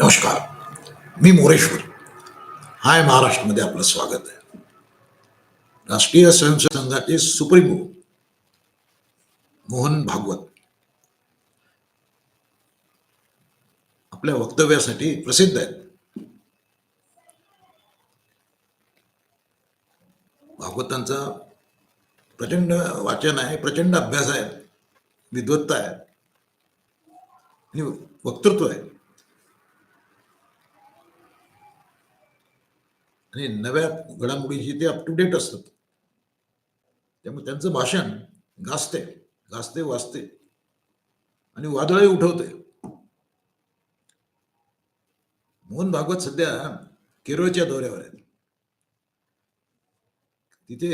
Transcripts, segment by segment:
नमस्कार. मी मोरेश्वर. हाय महाराष्ट्रमध्ये आपलं स्वागत आहे. राष्ट्रीय स्वयंसेवक संघाचे सुप्रीमो मोहन भागवत. आपल्या वक्तव्यासाठी प्रसिद्ध आहेत. भागवतांचा प्रचंड वाचन आहे प्रचंड अभ्यास आहे विद्वत्ता आहे. आणि वक्तृत्व आहे. आणि नव्या घडामोडीशी ते अप टू डेट असतात. त्यामुळे त्यांचं भाषण गाजते गाजते वाचते आणि वादळही उठवते. मोहन भागवत सध्या केरळच्या दौऱ्यावर आहेत. तिथे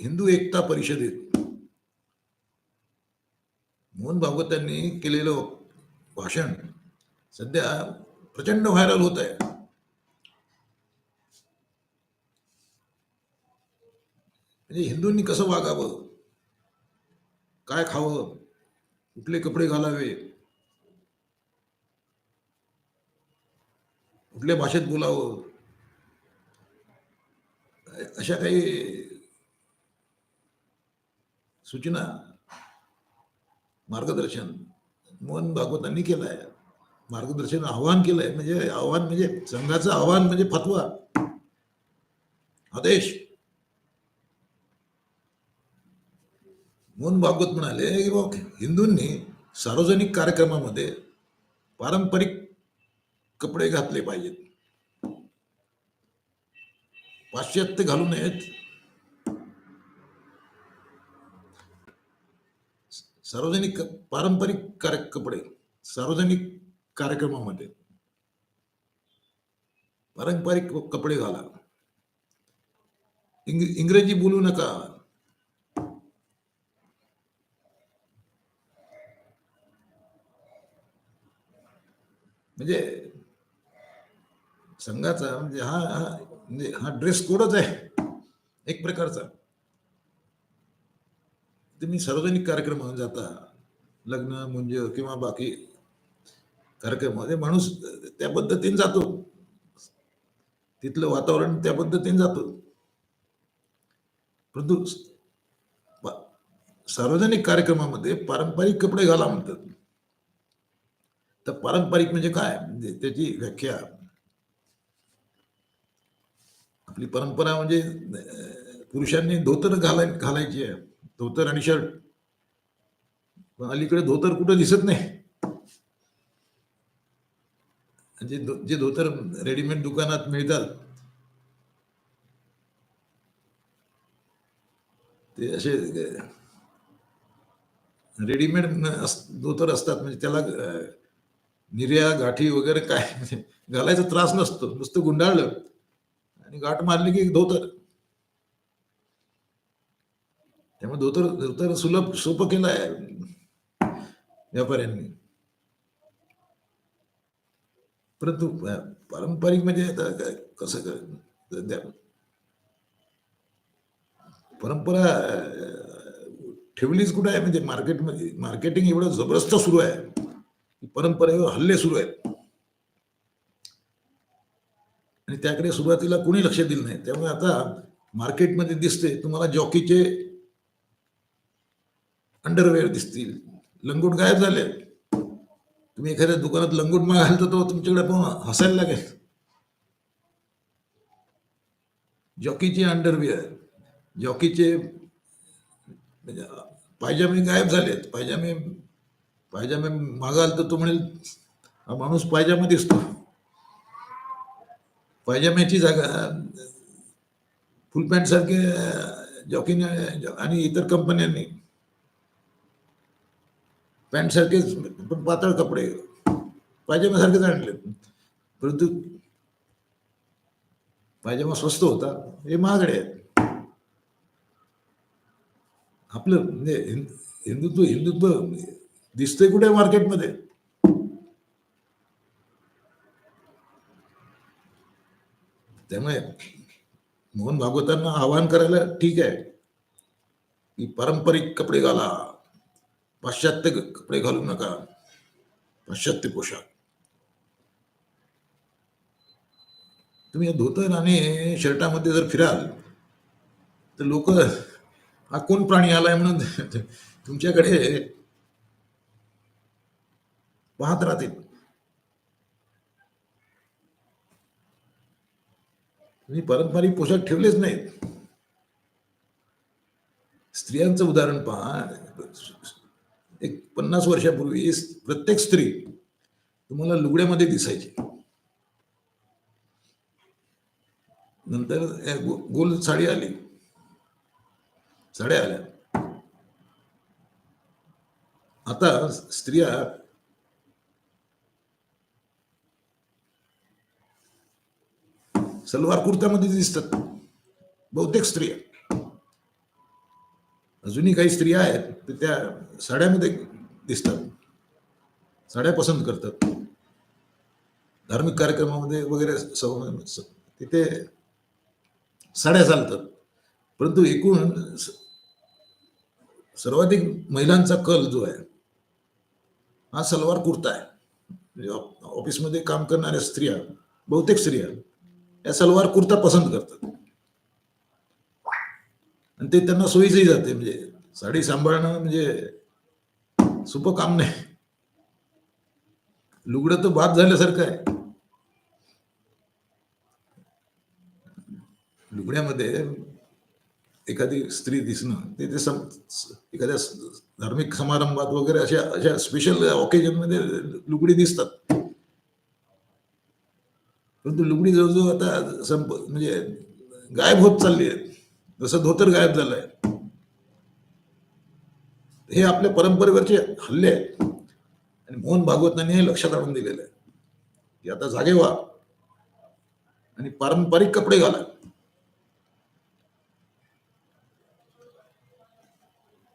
हिंदू एकता परिषदेत मोहन भागवतांनी केलेलं भाषण सध्या प्रचंड व्हायरल होत आहे. म्हणजे हिंदूंनी कसं वागावं? काय खावं? कुठले कपडे घालावे? कुठल्या भाषेत बोलावं? अशा काही सूचना मार्गदर्शन मोहन भागवतांनी केलं आहे मार्गदर्शन आव्हान केलंय. म्हणजे आव्हान म्हणजे संघाचं आव्हान म्हणजे फतवा. आदेश. मोहन भागवत म्हणाले की हिंदूंनी सार्वजनिक कार्यक्रमामध्ये पारंपरिक कपडे घातले पाहिजेत. पाश्चात्य घालू नयेत. सार्वजनिक पारंपरिक कार्य कपडे सार्वजनिक कार्यक्रमामध्ये पारंपरिक कपडे घाला. इंग इंग्रजी बोलू नका म्हणजे संघाचा म्हणजे हा हा म्हणजे हा ड्रेस कोडच आहे. एक प्रकारचा. तुम्ही सार्वजनिक कार्यक्रम म्हणून जाता. लग्न मुंज किंवा बाकी कार्यक्रमामध्ये म्हणजे माणूस त्या पद्धतीने जातो. तिथलं वातावरण त्या पद्धतीने जातो. परंतु सार्वजनिक कार्यक्रमामध्ये पारंपरिक कपडे घाला म्हणतात. तर पारंपरिक म्हणजे काय? म्हणजे त्याची व्याख्या आपली परंपरा म्हणजे पुरुषांनी धोतर घालाय घालायची आहे. धोतर आणि शर्ट. पण अलीकडे धोतर कुठं दिसत नाही. जे जे धोतर रेडीमेड दुकानात मिळतात ते असे रेडीमेड धोतर असतात. म्हणजे त्याला निर्या गाठी वगैरे काय म्हणजे घालायचा त्रास नसतो. नुसतं गुंडाळलं. आणि गाठ मारली की धोतर. त्यामुळे धोतर धोतर सुलभ सोपं केलं आहे व्यापाऱ्यांनी. परंतु पारंपरिक म्हणजे आता कसं परंपरा ठेवलीच कुठं आहे? म्हणजे मार्केटमध्ये मार्केटिंग एवढं जबरदस्त सुरू आहे. परंपरेवर हल्ले सुरू आहेत. आणि त्याकडे सुरुवातीला कोणी लक्ष दिलं नाही. त्यामुळे आता मार्केटमध्ये दिसते तुम्हाला जॉकीचे अंडरवेअर दिसतील. लंगोट गायब झाले. तुम्ही एखाद्या दुकानात लंगोट मागाल तर तो तुमच्याकडे पण हसायला लागेल. जॉकीचे अंडरवेअर जॉकीचे पायजामे गायब झालेत. पायजामे पायजामे मागाल तर तो म्हणेल हा माणूस पायजामा दिसतो. पायजाम्याची जागा फुल पॅन्ट सारखे जॉकीने आणि इतर कंपन्यांनी पॅन्ट सारखेच पण पातळ कपडे. पायजाम्यासारखेच आणले. परंतु पायजामा स्वस्त होता. हे महागडे आहेत. आपलं म्हणजे हिंदुत्व हिंदुत्व दिसतंय कुठे मार्केटमध्ये त्यामुळे मोहन भागवतांना आवाहन करायला ठीक आहे. की पारंपरिक कपडे घाला. पाश्चात्य कपडे घालू नका. पाश्चात्य पोशाख. तुम्ही या धोतर आणि शर्टामध्ये जर फिराल तर लोक हा कोण प्राणी आलाय म्हणून तुमच्याकडे पाहत राहतील. तुम्ही पारंपरिक पोशाख ठेवलेच नाहीत. स्त्रियांचं उदाहरण पहा. एक पन्नास वर्षापूर्वी प्रत्येक स्त्री तुम्हाला लुगड्यामध्ये दिसायची. नंतर गो- गोल साडी आली. साड्या आल्या. आता स्त्रिया सलवार कुर्त्यामध्ये दिसतात. बहुतेक स्त्रिया अजूनही काही स्त्रिया आहेत तर त्या साड्यामध्ये दिसतात. साड्या पसंत करतात. धार्मिक कार्यक्रमामध्ये वगैरे तिथे साड्या चालतात. परंतु एकूण सर्वाधिक महिलांचा कल जो आहे हा सलवार कुर्ता आहे. म्हणजे ऑफिसमध्ये काम करणाऱ्या स्त्रिया बहुतेक स्त्रिया या सलवार कुर्ता पसंत करतात. आणि ते त्यांना सोयीचंही जाते म्हणजे साडी सांभाळणं म्हणजे सोपं काम नाही. लुगडं तर बाद झाल्यासारखं आहे. लुगड्यामध्ये एखादी स्त्री दिसणं ते ते सम एखाद्या धार्मिक समारंभात वगैरे अशा अशा स्पेशल ऑकेजनमध्ये लुगडी दिसतात. परंतु लुगडी जवळजवळ आता संप म्हणजे गायब होत चालली आहे. जसं धोतर गायब झालंय हे आपल्या परंपरेवरचे हल्ले आहेत. आणि मोहन भागवतांनी हे लक्षात आणून दिलेलं आहे. की आता जागे व्हा. आणि पारंपरिक कपडे घाला.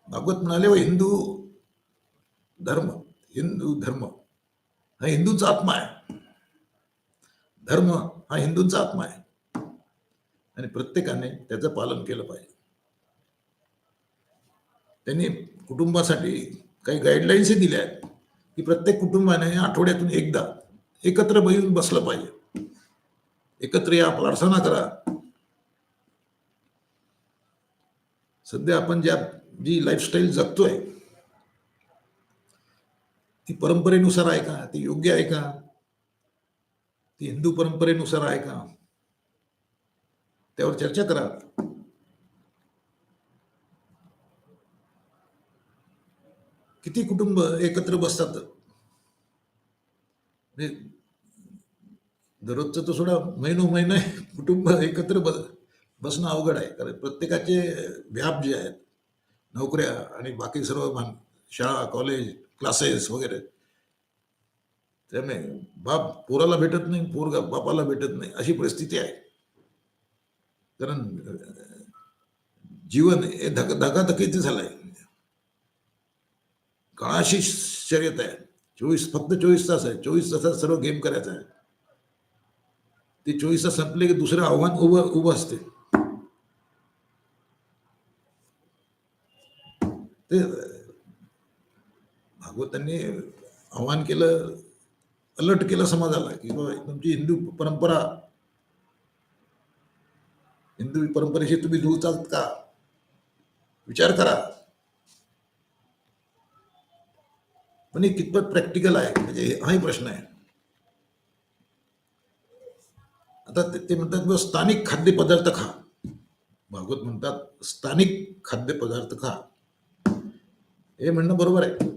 भागवत म्हणाले "व हिंदू धर्म हिंदू धर्म हा हिंदूचा आत्मा आहे. धर्म हा हिंदूंचा आत्मा आहे. आणि प्रत्येकाने त्याचं पालन केलं पाहिजे. त्यांनी कुटुंबासाठी काही गाईडलाईन्सही दिल्या आहेत की प्रत्येक कुटुंबाने आठवड्यातून एकदा एकत्र बसून बसलं पाहिजे. एकत्र या प्रार्थना करा. सध्या आपण ज्या जी लाईफस्टाईल जगतोय ती परंपरेनुसार आहे का? ती योग्य आहे का? ती हिंदू परंपरेनुसार आहे का? त्यावर चर्चा करा. किती कुटुंब एकत्र बसतात? म्हणजे दररोजचं तर सोडा महिनो महिने कुटुंब एकत्र बस बसणं अवघड आहे. कारण प्रत्येकाचे व्याप जे आहेत नोकऱ्या आणि बाकी सर्व शाळा कॉलेज क्लासेस वगैरे त्यामुळे बाप पोराला भेटत नाही पोरगा बापाला भेटत नाही अशी परिस्थिती आहे. कारण जीवन हे धक धकाधकीचं झालंय. काळाशी शर्यत आहे. चोवीस फक्त चोवीस तास आहे. चोवीस तासात सर्व गेम करायचा आहे. ते चोवीस तास संपले की दुसरं आव्हान उभं उभं असते. ते भागवतांनी आव्हान केलं. अलर्ट केलं समाजाला की बाबा तुमची हिंदू परंपरा हिंदू परंपरेशी तुम्ही जुळतात का? विचार करा. पण हे कितपत प्रॅक्टिकल आहे? म्हणजे हाही प्रश्न आहे. आता ते ते म्हणतात स्थानिक खाद्यपदार्थ खा. भागवत म्हणतात स्थानिक खाद्यपदार्थ खा. हे म्हणणं बरोबर आहे.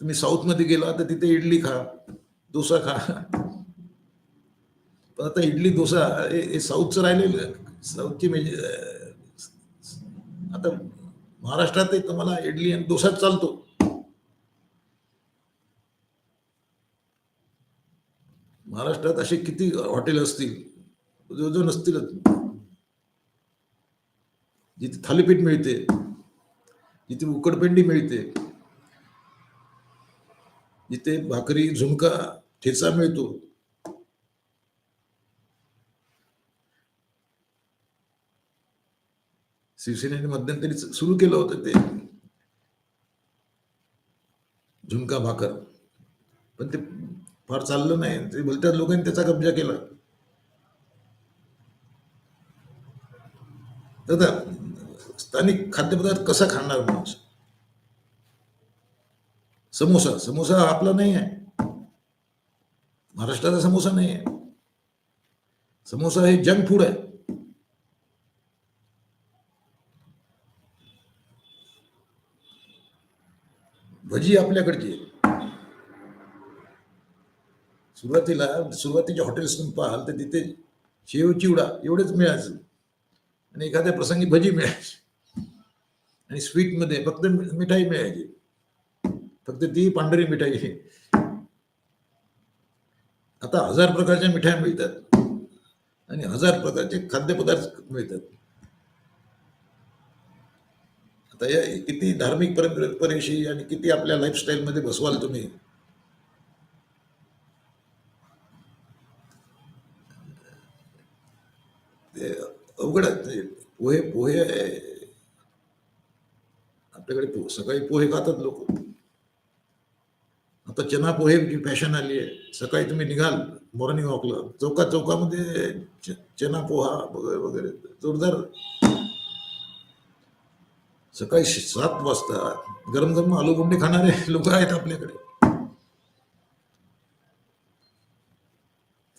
तुम्ही साऊथमध्ये गेला तर तिथे इडली खा डोसा खा. पण आता इडली डोसा हे हे साऊथचं राहिलेलं साऊथची म्हणजे आता महाराष्ट्रात तुम्हाला इडली आणि डोसाच चालतो. महाराष्ट्रात असे किती हॉटेल असतील? जवळजवळ नसतीलच जिथे थालीपीठ मिळते जिथे उकडपेंडी मिळते जिथे भाकरी झुणका ठेचा मिळतो. शिवसेनेने मध्यंतरी सुरू केलं होतं ते. झुणका भाकर. पण ते फार चाललं नाही. ते भलत्याच लोकांनी त्याचा कब्जा केला. तर स्थानिक खाद्यपदार्थ कसा खाणार माणूस? समोसा समोसा आपला नाही आहे महाराष्ट्राचा समोसा नाही आहे समोसा हे जंक फूड आहे. भजी आपल्याकडची आहे. सुरुवातीला सुरुवातीच्या हॉटेल्स पाहाल तर तिथे शेव चिवडा एवढेच मिळायचं. आणि एखाद्या प्रसंगी भजी मिळायची. आणि स्वीटमध्ये फक्त मिठाई मिळायची. फक्त ती पांढरी मिठाई आता हजार प्रकारच्या मिठाई मिळतात. आणि हजार प्रकारचे खाद्यपदार्थ मिळतात. आता या किती धार्मिक परंपरेशी आणि किती आपल्या लाईफस्टाईलमध्ये बसवाल तुम्ही? अवघड पोहे पोहे आपल्याकडे पो सकाळी पोहे खातात लोक. आता चना पोहेची फॅशन आली आहे. सकाळी तुम्ही निघाल मॉर्निंग वॉकला चौका चौकामध्ये चना पोहा वगैरे वगैरे. जोरदार. सकाळी सात वाजता गरम गरम आलू गुंडे खाणारे लोक आहेत आपल्याकडे.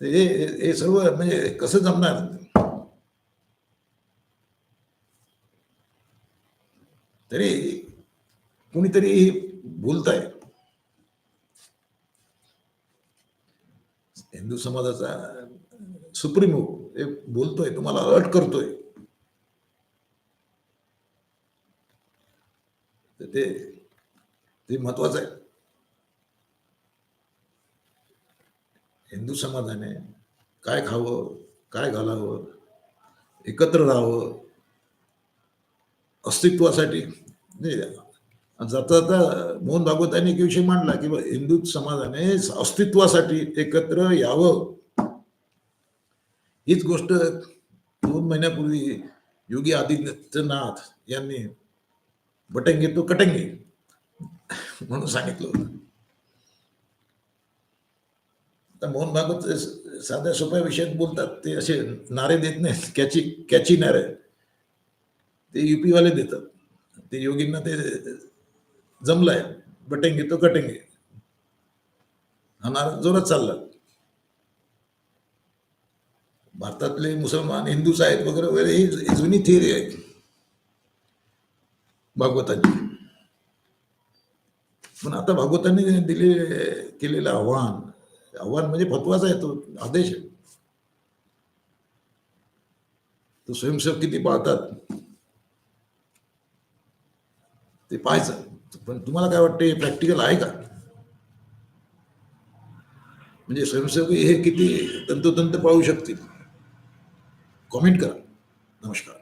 हे हे सर्व म्हणजे कसं जमणार? तरी कुणीतरी बोलताय हिंदू समाजाचा सुप्रीमो हे बोलतोय तुम्हाला अलर्ट करतोय. तर ते ते महत्वाचं आहे. हिंदू समाजाने काय खावं काय घालावं एकत्र राहावं अस्तित्वासाठी नाही जाता जाता मोहन भागवतांनी एक विषय मांडला की हिंदू समाजाने अस्तित्वासाठी एकत्र यावं. हीच गोष्ट दोन महिन्यापूर्वी योगी आदित्यनाथ यांनी बटंगे तो कटंगे म्हणून सांगितलं होतं. मोहन भागवत साध्या सोप्या विषयात बोलतात ते असे नारे देत नाहीत कॅची कॅची नारे. ते युपीवाले देतात. ते योगींना ते जमलाय. बटेंगे तो कटेंगे. हा नारा जोरात चालला. भारतातले मुसलमान हिंदूच आहेत वगैरे वगैरे ही ही जुनी थिअरी आहे. भागवतांची. पण आता भागवतांनी दिले केलेलं आव्हान आव्हान म्हणजे फतवाच आहे तो आदेश आहे. तो स्वयंसेवक किती पाळतात? ते पाहायचं. पण तुम्हाला काय वाटतं प्रॅक्टिकल आहे का? म्हणजे स्वयंसेवक हे किती तंतोतंत पाळू शकतील? कॉमेंट करा. नमस्कार.